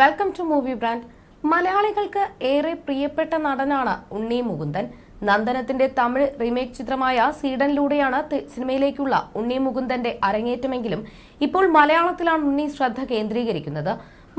Welcome to movie brand മലയാളികൾക്ക് ഏറെ പ്രിയപ്പെട്ട നടനാണ് ഉണ്ണി മുകുന്ദൻ. നന്ദനത്തിന്റെ തമിഴ് റീമേക്ക് ചിത്രമായ സീഡനിലൂടെയാണ് സിനിമയിലേക്കുള്ള ഉണ്ണി മുകുന്ദന്റെ അരങ്ങേറ്റമെങ്കിലും ഇപ്പോൾ മലയാളത്തിലാണ് ഉണ്ണി ശ്രദ്ധ കേന്ദ്രീകരിക്കുന്നത്.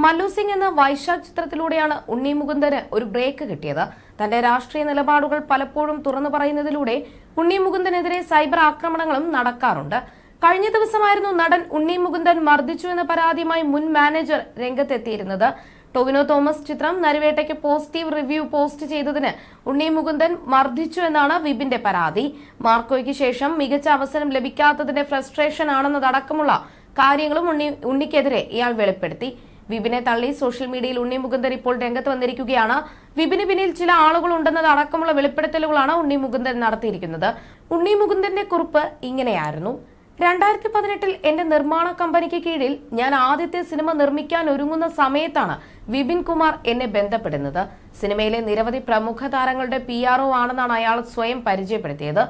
മല്ലു സിംഗ് എന്ന വൈശാഖ് ചിത്രത്തിലൂടെയാണ് ഉണ്ണി മുകുന്ദന് ഒരു ബ്രേക്ക് കിട്ടിയത്. തന്റെ രാഷ്ട്രീയ നിലപാടുകൾ പലപ്പോഴും തുറന്നു പറയുന്നതിലൂടെ ഉണ്ണി മുകുന്ദനെതിരെ സൈബർ ആക്രമണങ്ങളും നടക്കാറുണ്ട്. കഴിഞ്ഞ ദിവസമായിരുന്നു നടൻ ഉണ്ണി മുകുന്ദൻ മർദ്ദിച്ചു എന്ന പരാതിയുമായി മുൻ മാനേജർ രംഗത്തെത്തിയിരുന്നത്. ടൊവിനോ തോമസ് ചിത്രം നരുവേട്ടയ്ക്ക് പോസിറ്റീവ് റിവ്യൂ പോസ്റ്റ് ചെയ്തതിന് ഉണ്ണി മുകുന്ദൻ മർദ്ദിച്ചു എന്നാണ് വിബിന്റെ പരാതി. മാർക്കോയ്ക്ക് ശേഷം മികച്ച അവസരം ലഭിക്കാത്തതിന്റെ ഫ്രസ്ട്രേഷൻ ആണെന്നതടക്കമുള്ള കാര്യങ്ങളും ഉണ്ണി ഉണ്ണിക്കെതിരെ ഇയാൾ വെളിപ്പെടുത്തി. വിപിനെ തള്ളി സോഷ്യൽ മീഡിയയിൽ ഉണ്ണി മുകുന്ദൻ ഇപ്പോൾ രംഗത്ത് വന്നിരിക്കുകയാണ്. വിപിന് പിന്നിൽ ചില ആളുകൾ ഉണ്ടെന്നത് അടക്കമുള്ള വെളിപ്പെടുത്തലുകളാണ് ഉണ്ണി മുകുന്ദൻ നടത്തിയിരിക്കുന്നത്. ഉണ്ണി മുകുന്ദന്റെ കുറിപ്പ് ഇങ്ങനെയായിരുന്നു. രണ്ടായിരത്തി പതിനെട്ടിൽ എന്റെ നിർമ്മാണ കമ്പനിക്ക് കീഴിൽ ഞാൻ ആദ്യത്തെ സിനിമ നിർമ്മിക്കാൻ ഒരുങ്ങുന്ന സമയത്താണ് വിപിൻ കുമാർ എന്നെ ബന്ധപ്പെടുന്നത്. സിനിമയിലെ നിരവധി പ്രമുഖ താരങ്ങളുടെ പി ആർ ഒ ആണെന്നാണ് അയാൾ സ്വയം പരിചയപ്പെടുത്തിയത്.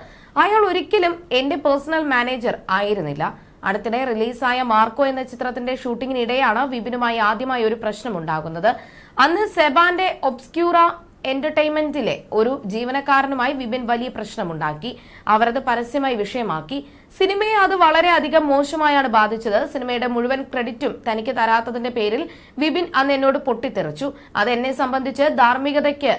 അയാൾ ഒരിക്കലും എന്റെ പേഴ്സണൽ മാനേജർ ആയിരുന്നില്ല. അടുത്തിടെ റിലീസായ മാർക്കോ എന്ന ചിത്രത്തിന്റെ ഷൂട്ടിങ്ങിനിടെയാണ് വിപിനുമായി ആദ്യമായി ഒരു പ്രശ്നമുണ്ടാകുന്നത്. അന്ന് സെബാന്റെ ഒബ്സ്ക്യൂറ എന്റർടൈൻമെന്റിലെ ഒരു ജീവനക്കാരനുമായി വിപിൻ വലിയ പ്രശ്നമുണ്ടാക്കി. അവരത് പരസ്യമായി വിഷയമാക്കി. സിനിമയെ അത് വളരെയധികം മോശമായാണ് ബാധിച്ചത്. സിനിമയുടെ മുഴുവൻ ക്രെഡിറ്റും തനിക്ക് തരാത്തതിന്റെ പേരിൽ വിപിൻ അന്ന് എന്നോട് പൊട്ടിത്തെറിച്ചു. അത് എന്നെ സംബന്ധിച്ച് ധാർമ്മികതയ്ക്ക്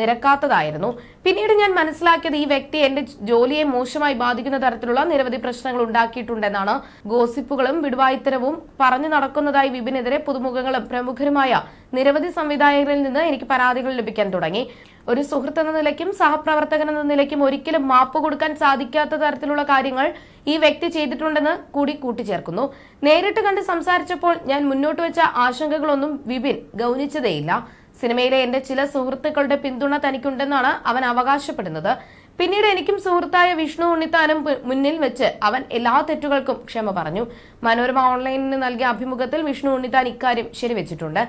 നിരക്കാത്തതായിരുന്നു. പിന്നീട് ഞാൻ മനസ്സിലാക്കിയത് ഈ വ്യക്തി എന്റെ ജോലിയെ മോശമായി ബാധിക്കുന്ന തരത്തിലുള്ള നിരവധി പ്രശ്നങ്ങൾ ഉണ്ടാക്കിയിട്ടുണ്ടെന്നാണ്. ഗോസിപ്പുകളും വിടുവായിത്തരവും പറഞ്ഞു നടക്കുന്നതായി വിപിനെതിരെ പുതുമുഖങ്ങളും പ്രമുഖരുമായ നിരവധി സംവിധായകരിൽ നിന്ന് എനിക്ക് പരാതികൾ ലഭിക്കാൻ തുടങ്ങി. ഒരു സുഹൃത്ത് എന്ന നിലയ്ക്കും സഹപ്രവർത്തകൻ എന്ന നിലയ്ക്കും ഒരിക്കലും മാപ്പ് കൊടുക്കാൻ സാധിക്കാത്ത തരത്തിലുള്ള കാര്യങ്ങൾ ഈ വ്യക്തി ചെയ്തിട്ടുണ്ടെന്ന് കൂടി കൂട്ടിച്ചേർക്കുന്നു. നേരിട്ട് കണ്ട് സംസാരിച്ചപ്പോൾ ഞാൻ മുന്നോട്ട് വെച്ച ആശങ്കകളൊന്നും വിപിൻ ഗൗനിച്ചതേയില്ല. സിനിമയിലെ എന്റെ ചില സുഹൃത്തുക്കളുടെ പിന്തുണ തനിക്കുണ്ടെന്നാണ് അവൻ അവകാശപ്പെടുന്നത്. പിന്നീട് എനിക്കും സുഹൃത്തായ വിഷ്ണു ഉണ്ണിത്താനും മുന്നിൽ വെച്ച് അവൻ എല്ലാ തെറ്റുകൾക്കും ക്ഷമ പറഞ്ഞു. മനോരമ ഓൺലൈനിന് നൽകിയ അഭിമുഖത്തിൽ വിഷ്ണു ഉണ്ണിത്താൻ ഇക്കാര്യം ശരിവെച്ചിട്ടുണ്ട്.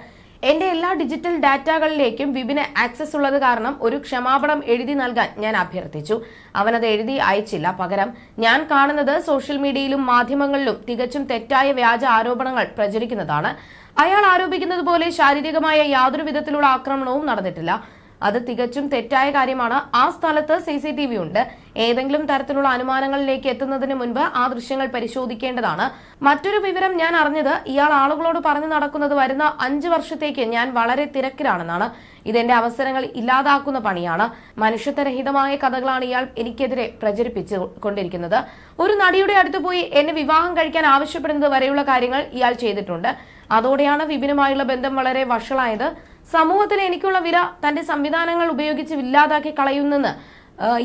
എന്റെ എല്ലാ ഡിജിറ്റൽ ഡാറ്റകളിലേക്കും വിപിന് ആക്സസ് ഉള്ളത് കാരണം ഒരു ക്ഷമാപണം എഴുതി നൽകാൻ ഞാൻ അഭ്യർത്ഥിച്ചു. അവനത് എഴുതി അയച്ചില്ല. പകരം ഞാൻ കാണുന്നത് സോഷ്യൽ മീഡിയയിലും മാധ്യമങ്ങളിലും തികച്ചും തെറ്റായ വ്യാജ ആരോപണങ്ങൾ പ്രചരിക്കുന്നതാണ്. അയാൾ ആരോപിക്കുന്നത് പോലെ ശാരീരികമായ യാതൊരു വിധത്തിലുള്ള ആക്രമണവും നടന്നിട്ടില്ല. അത് തികച്ചും തെറ്റായ കാര്യമാണ്. ആ സ്ഥലത്ത് സി സി ടി വി ഉണ്ട്. ഏതെങ്കിലും തരത്തിലുള്ള അനുമാനങ്ങളിലേക്ക് എത്തുന്നതിന് മുൻപ് ആ ദൃശ്യങ്ങൾ പരിശോധിക്കേണ്ടതാണ്. മറ്റൊരു വിവരം ഞാൻ അറിഞ്ഞത് ഇയാൾ ആളുകളോട് പറഞ്ഞു നടക്കുന്നത് വരുന്ന അഞ്ച് വർഷത്തേക്ക് ഞാൻ വളരെ തിരക്കിലാണെന്നാണ്. ഇതെന്റെ അവസരങ്ങൾ ഇല്ലാതാക്കുന്ന പണിയാണ്. മനുഷ്യത്വരഹിതമായ കഥകളാണ് ഇയാൾ എനിക്കെതിരെ പ്രചരിപ്പിച്ചു കൊണ്ടിരിക്കുന്നത് ഒരു നടിയുടെ അടുത്ത് പോയി എന്നെ വിവാഹം കഴിക്കാൻ ആവശ്യപ്പെടുന്നത് വരെയുള്ള കാര്യങ്ങൾ ഇയാൾ ചെയ്തിട്ടുണ്ട്. അതോടെയാണ് വിപിനുമായുള്ള ബന്ധം വളരെ വഷളായത്. സമൂഹത്തിൽ എനിക്കുള്ള വില തന്റെ സംവിധാനങ്ങൾ ഉപയോഗിച്ച് ഇല്ലാതാക്കി കളയുന്നെന്ന്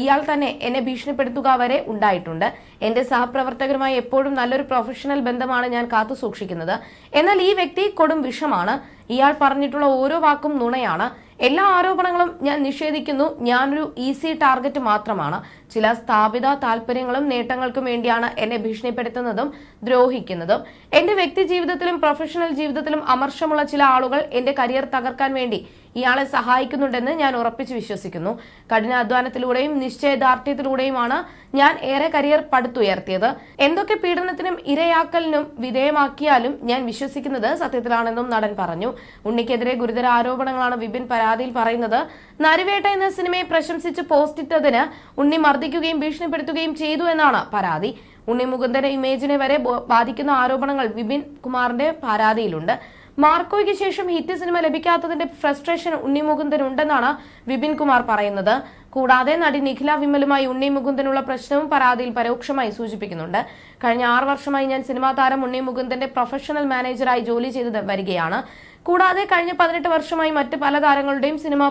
ഇയാൾ തന്നെ എന്നെ ഭീഷണിപ്പെടുത്തുക വരെ ഉണ്ടായിട്ടുണ്ട്. എന്റെ സഹപ്രവർത്തകരുമായി എപ്പോഴും നല്ലൊരു പ്രൊഫഷണൽ ബന്ധമാണ് ഞാൻ കാത്തു സൂക്ഷിക്കുന്നത് എന്നാൽ ഈ വ്യക്തി കൊടും വിഷമാണ്. ഇയാൾ പറഞ്ഞിട്ടുള്ള ഓരോ വാക്കും നുണയാണ്. എല്ലാ ആരോപണങ്ങളും ഞാൻ നിഷേധിക്കുന്നു. ഞാനൊരു ഈസി ടാർഗറ്റ് മാത്രമാണ്. ചില സ്ഥാപിത താല്പര്യങ്ങളും നേട്ടങ്ങൾക്കും വേണ്ടിയാണ് എന്നെ ഭീഷണിപ്പെടുത്തുന്നതും ദ്രോഹിക്കുന്നതും. എന്റെ വ്യക്തി ജീവിതത്തിലും പ്രൊഫഷണൽ ജീവിതത്തിലും അമർഷമുള്ള ചില ആളുകൾ എന്റെ കരിയർ തകർക്കാൻ വേണ്ടി ഇയാളെ സഹായിക്കുന്നുണ്ടെന്ന് ഞാൻ ഉറപ്പിച്ച് വിശ്വസിക്കുന്നു. കഠിനാധ്വാനത്തിലൂടെയും നിശ്ചയദാർഢ്യത്തിലൂടെയുമാണ് ഞാൻ ഏറെ കരിയർ പടുത്തുയർത്തിയത്. എന്തൊക്കെ പീഡനത്തിനും ഇരയാക്കലിനും വിധേയമാക്കിയാലും ഞാൻ വിശ്വസിക്കുന്നത് സത്യത്തിലാണെന്നും നടൻ പറഞ്ഞു. ഉണ്ണിക്കെതിരെ ഗുരുതര ആരോപണങ്ങളാണ് വിപിൻ പരാതിയിൽ പറയുന്നത്. നരിവേട്ട എന്ന സിനിമയെ പ്രശംസിച്ച് പോസ്റ്റിട്ടതിന് ഉണ്ണി മർദ്ദിക്കുകയും ഭീഷണിപ്പെടുത്തുകയും ചെയ്തു എന്നാണ് പരാതി. ഉണ്ണി മുകുന്ദന്റെ ഇമേജിനെ വരെ ബാധിക്കുന്ന ആരോപണങ്ങൾ വിപിൻ കുമാറിന്റെ പരാതിയിലുണ്ട്. മാർക്കോയ്ക്ക് ശേഷം ഹിറ്റ് സിനിമ ലഭിക്കാത്തതിന്റെ ഫ്രസ്ട്രേഷൻ ഉണ്ണി ഉണ്ടെന്നാണ് വിപിൻ കുമാർ പറയുന്നത്. കൂടാതെ നടി നിഖില വിമലുമായി ഉണ്ണി മുകുന്ദനുള്ള പ്രശ്നവും പരാതിയിൽ പരോക്ഷമായി സൂചിപ്പിക്കുന്നുണ്ട്. കഴിഞ്ഞ ആറ് വർഷമായി ഞാൻ സിനിമാ താരം ഉണ്ണി മുകുന്ദന്റെ പ്രൊഫഷണൽ മാനേജറായി ജോലി ചെയ്ത് വരികയാണ്. കൂടാതെ കഴിഞ്ഞ പതിനെട്ട് വർഷമായി മറ്റ് പല താരങ്ങളുടെയും സിനിമ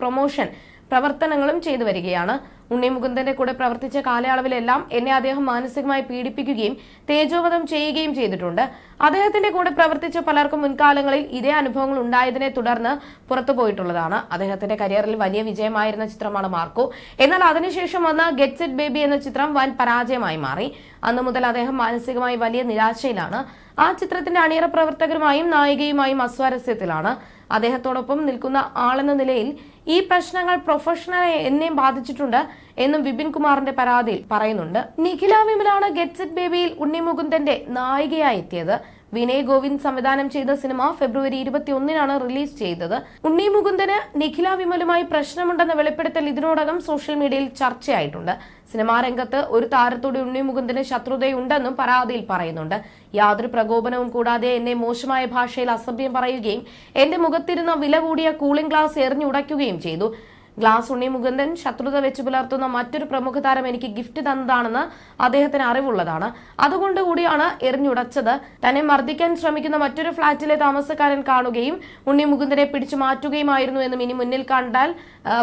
പ്രൊമോഷൻ പ്രവർത്തനങ്ങളും ചെയ്തു വരികയാണ്. ഉണ്ണി മുകുന്ദന്റെ കൂടെ പ്രവർത്തിച്ച കാലയളവിലെല്ലാം എന്നെ അദ്ദേഹം മാനസികമായി പീഡിപ്പിക്കുകയും തേജോവധം ചെയ്യുകയും ചെയ്തിട്ടുണ്ട്. അദ്ദേഹത്തിന്റെ കൂടെ പ്രവർത്തിച്ച പലർക്കും മുൻകാലങ്ങളിൽ ഇതേ അനുഭവങ്ങൾ ഉണ്ടായതിനെ തുടർന്ന് പുറത്തുപോയിട്ടുള്ളതാണ് അദ്ദേഹത്തിന്റെ കരിയറിൽ വലിയ വിജയമായിരുന്ന ചിത്രമാണ് മാർക്കോ. എന്നാൽ അതിനുശേഷം വന്ന ഗെറ്റ്സ് ഇറ്റ് ബേബി എന്ന ചിത്രം വൻ പരാജയമായി മാറി. അന്നു മുതൽ അദ്ദേഹം മാനസികമായി വലിയ നിരാശയിലാണ്. ആ ചിത്രത്തിന്റെ അണിയറ പ്രവർത്തകരുമായും നായികയുമായും അസ്വാരസ്യത്തിലാണ്. അദ്ദേഹത്തോടൊപ്പം നിൽക്കുന്ന ആളെന്ന നിലയിൽ ഈ പ്രശ്നങ്ങൾ പ്രൊഫഷണലെ എന്നെയും ബാധിച്ചിട്ടുണ്ട് എന്നും വിപിൻ കുമാറിന്റെ പരാതിയിൽ പറയുന്നുണ്ട്. നിഖില വിമലാണ് ഗെറ്റ്സ് ഇറ്റ് ബേബിയിൽ ഉണ്ണിമുകുന്ദന്റെ നായികയായി എത്തിയത്. വിനയ് ഗോവിന്ദ് സംവിധാനം ചെയ്ത സിനിമ ഫെബ്രുവരി ഇരുപത്തിയൊന്നിനാണ് റിലീസ് ചെയ്തത്. ഉണ്ണി മുകുന്ദന് നിഖില വിമലുമായി പ്രശ്നമുണ്ടെന്ന വെളിപ്പെടുത്തൽ ഇതിനോടകം സോഷ്യൽ മീഡിയയിൽ ചർച്ചയായിട്ടുണ്ട്. സിനിമാ രംഗത്ത് ഒരു താരത്തോട് ഉണ്ണി മുകുന്ദന് ശത്രുതയുണ്ടെന്നും പരാതിയിൽ പറയുന്നുണ്ട്. യാതൊരു പ്രകോപനവും കൂടാതെ എന്നെ മോശമായ ഭാഷയിൽ അസഭ്യം പറയുകയും എന്റെ മുഖത്തിരുന്ന വില കൂടിയ കൂളിംഗ് ഗ്ലാസ് എറിഞ്ഞുടയ്ക്കുകയും ചെയ്തു. ഗ്ലാസ് ഉണ്ണി മുകുന്ദൻ ശത്രുത വെച്ച് പുലർത്തുന്ന മറ്റൊരു പ്രമുഖ താരം എനിക്ക് ഗിഫ്റ്റ് തന്നതാണെന്ന് അദ്ദേഹത്തിന് അറിവുള്ളതാണ്. അതുകൊണ്ട് കൂടിയാണ് എറിഞ്ഞുടച്ചത്. തന്നെ മർദ്ദിക്കാൻ ശ്രമിക്കുന്ന മറ്റൊരു ഫ്ളാറ്റിലെ താമസക്കാരൻ കാണുകയും ഉണ്ണി മുകുന്ദനെ പിടിച്ചു മാറ്റുകയുമായിരുന്നു എന്നും ഇനി മുന്നിൽ കണ്ടാൽ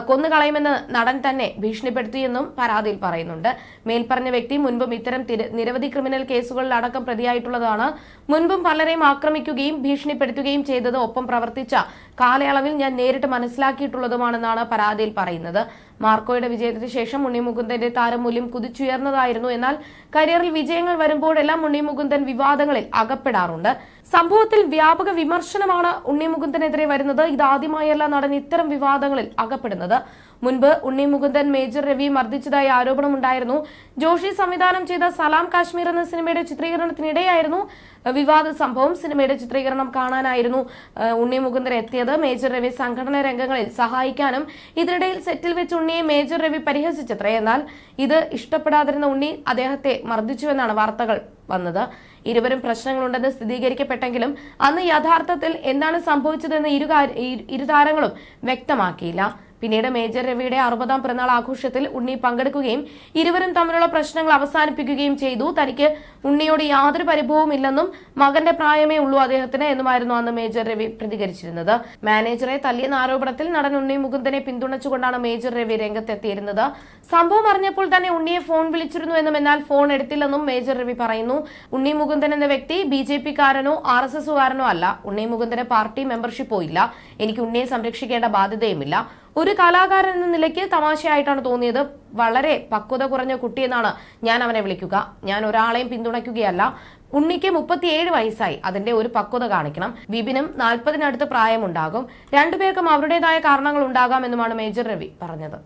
കൊന്നുകളയുമെന്ന് നടൻ തന്നെ ഭീഷണിപ്പെടുത്തിയെന്നും പരാതിയിൽ പറയുന്നുണ്ട്. മേൽപ്പറഞ്ഞ വ്യക്തി മുൻപും ഇത്തരം നിരവധി ക്രിമിനൽ കേസുകളിൽ അടക്കം പ്രതിയായിട്ടുള്ളതാണ്. മുൻപും പലരെയും ആക്രമിക്കുകയും ഭീഷണിപ്പെടുത്തുകയും ചെയ്തത് ഒപ്പം പ്രവർത്തിച്ച കാലയളവിൽ ഞാൻ നേരിട്ട് മനസ്സിലാക്കിയിട്ടുള്ളതുമാണെന്നാണ് പരാതിയിൽ പറയുന്നത്. മാർക്കോയുടെ വിജയത്തിന് ശേഷം ഉണ്ണി മുകുന്ദന്റെ താരമൂല്യം കുതിച്ചുയർന്നതായിരുന്നു. എന്നാൽ കരിയറിൽ വിജയങ്ങൾ വരുമ്പോഴെല്ലാം ഉണ്ണി മുകുന്ദൻ വിവാദങ്ങളിൽ അകപ്പെടാറുണ്ട്. സംഭവത്തിൽ വ്യാപക വിമർശനമാണ് ഉണ്ണി മുകുന്ദനെതിരെ വരുന്നത്. ഇതാദ്യമായല്ല നടൻ ഇത്തരം വിവാദങ്ങളിൽ അകപ്പെടുന്നത്. മുൻപ് ഉണ്ണി മുകുന്ദൻ മേജർ രവി മർദ്ദിച്ചതായി ആരോപണമുണ്ടായിരുന്നു. ജോഷി സംവിധാനം ചെയ്ത സലാം കാശ്മീർ എന്ന സിനിമയുടെ ചിത്രീകരണത്തിനിടെയായിരുന്നു വിവാദ സംഭവം സിനിമയുടെ ചിത്രീകരണം കാണാനായിരുന്നു ഉണ്ണി മുകുന്ദൻ എത്തിയത്. മേജർ രവി സംഘടന രംഗങ്ങളിൽ സഹായിക്കാനും ഇതിനിടയിൽ സെറ്റിൽ വെച്ച് ഉണ്ണിയെ മേജർ രവി പരിഹസിച്ചത്രേ. എന്നാൽ ഇത് ഇഷ്ടപ്പെടാതിരുന്ന ഉണ്ണി അദ്ദേഹത്തെ മർദ്ദിച്ചുവെന്നാണ് വാർത്തകൾ വന്നത്. ഇരുവരും പ്രശ്നങ്ങളുണ്ടെന്ന് സ്ഥിരീകരിക്കപ്പെട്ടെങ്കിലും അന്ന് യഥാർത്ഥത്തിൽ എന്താണ് സംഭവിച്ചതെന്ന് ഇരു- ഇരു താരങ്ങളും വ്യക്തമാക്കിയില്ല. പിന്നീട് മേജർ രവിയുടെ അറുപതാം പിറന്നാൾ ആഘോഷത്തിൽ ഉണ്ണി പങ്കെടുക്കുകയും ഇരുവരും തമ്മിലുള്ള പ്രശ്നങ്ങൾ അവസാനിപ്പിക്കുകയും ചെയ്തു. തനിക്ക് ഉണ്ണിയോട് യാതൊരു പരിഭവവും ഇല്ലെന്നും മകന്റെ പ്രായമേ ഉള്ളൂ അദ്ദേഹത്തിന് എന്നുമായിരുന്നു അന്ന് മേജർ രവി പ്രതികരിച്ചിരുന്നത്. മാനേജറെ തല്ലിയെന്ന ആരോപണത്തിൽ നടൻ ഉണ്ണി മുകുന്ദനെ പിന്തുണച്ചുകൊണ്ടാണ് മേജർ രവി രംഗത്തെത്തിയിരുന്നത്. സംഭവം അറിഞ്ഞപ്പോൾ തന്നെ ഉണ്ണിയെ ഫോൺ വിളിച്ചിരുന്നു എന്നും എന്നാൽ ഫോൺ എടുത്തില്ലെന്നും മേജർ രവി പറയുന്നു. ഉണ്ണി മുകുന്ദൻ എന്ന വ്യക്തി ബി ജെ പിക്കാരനോ ആർ എസ് എസുകാരനോ അല്ല. ഉണ്ണി മുകുന്ദന് പാർട്ടി മെമ്പർഷിപ്പോ ഇല്ല. എനിക്ക് ഉണ്ണിയെ സംരക്ഷിക്കേണ്ട ബാധ്യതയുമില്ല. ഒരു കലാകാരൻ എന്ന നിലയ്ക്ക് തമാശയായിട്ടാണ് തോന്നിയത്. വളരെ പക്വത കുറഞ്ഞ കുട്ടിയെന്നാണ് ഞാൻ അവനെ വിളിക്കുക. ഞാൻ ഒരാളെയും പിന്തുണയ്ക്കുകയല്ല. ഉണ്ണിക്ക് മുപ്പത്തിയേഴ് വയസ്സായി. അതിന്റെ ഒരു പക്വത കാണിക്കണം. വിപിനും നാൽപ്പതിനടുത്ത് പ്രായമുണ്ടാകും. രണ്ടുപേർക്കും അവരുടേതായ കാരണങ്ങൾ ഉണ്ടാകാമെന്നുമാണ് മേജർ രവി പറഞ്ഞത്.